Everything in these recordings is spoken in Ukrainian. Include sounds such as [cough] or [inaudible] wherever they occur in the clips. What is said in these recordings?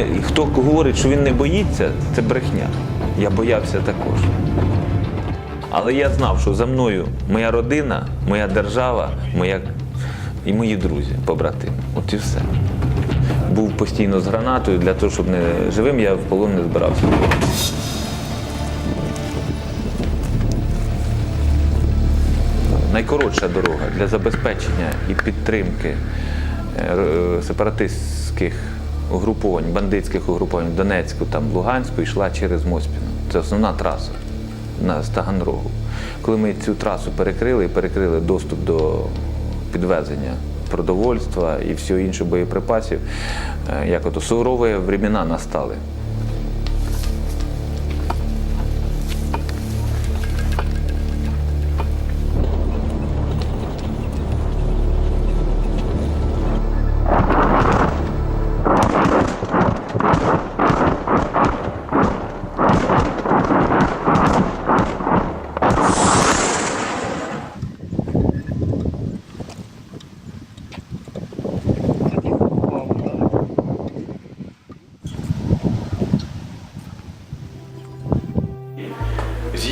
і хто говорить, що він не боїться, це брехня. Я боявся також. Але я знав, що за мною моя родина, моя держава, моя і мої друзі, побратими. От і все. Був постійно з гранатою для того, щоб не живим я в полон не збирався. Найкоротша дорога для забезпечення і підтримки е, сепаратистських угруповань, бандитських угруповань в Донецьку, там, Луганську йшла через Моспіну. Це основна траса на Стаганрогу. Таганрогу. Коли ми цю трасу перекрили і перекрили доступ до підвезення продовольства і всього іншого боєприпасів, е, як ото сурові времена настали.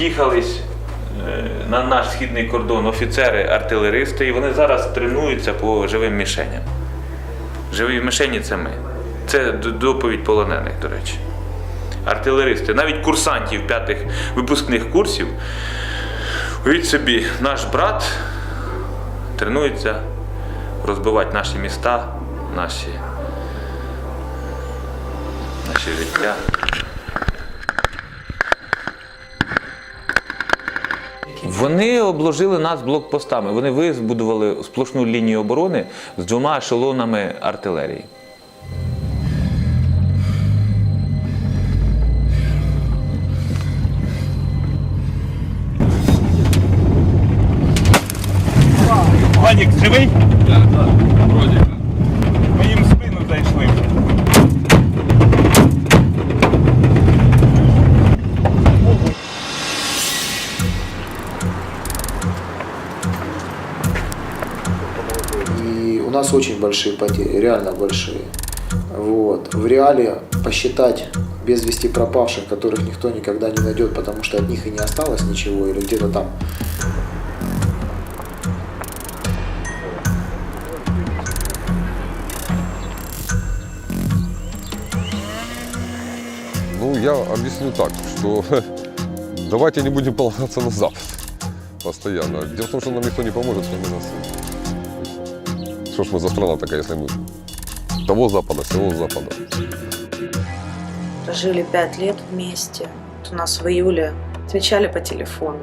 З'їхались е, на наш східний кордон офіцери, артилеристи, і вони зараз тренуються по живим мішеням. Живі мішені це ми. Це доповідь полонених, до речі. Артилеристи, навіть курсантів п'ятих випускних курсів. Уявіть собі, наш брат тренується розбивати наші міста, наші, наші життя. Вони обложили нас блокпостами. Вони вибудували сплошну лінію оборони з двома ешелонами артилерії. Вадик, живий? Ми И у нас очень большие потери, реально большие. Вот. В реале посчитать без вести пропавших, которых никто никогда не найдет, потому что от них и не осталось ничего, или где-то там Ну, я объясню так, что [laughs] давайте не будем полагаться на Запад постоянно. Дело в том, что нам никто не поможет, кроме нас. Что ж мы за страна такая, если мы того Запада, всего Запада. Прожили пять лет вместе. Вот у нас в июле отвечали по телефону.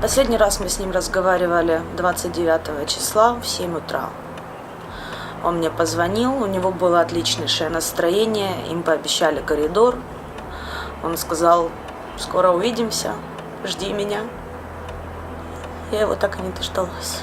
Последний раз мы с ним разговаривали 29 числа в 7 утра. Он мне позвонил, у него было отличнейшее настроение, им пообещали коридор. Он сказал, скоро увидимся, жди меня. Я его так и не дождалась.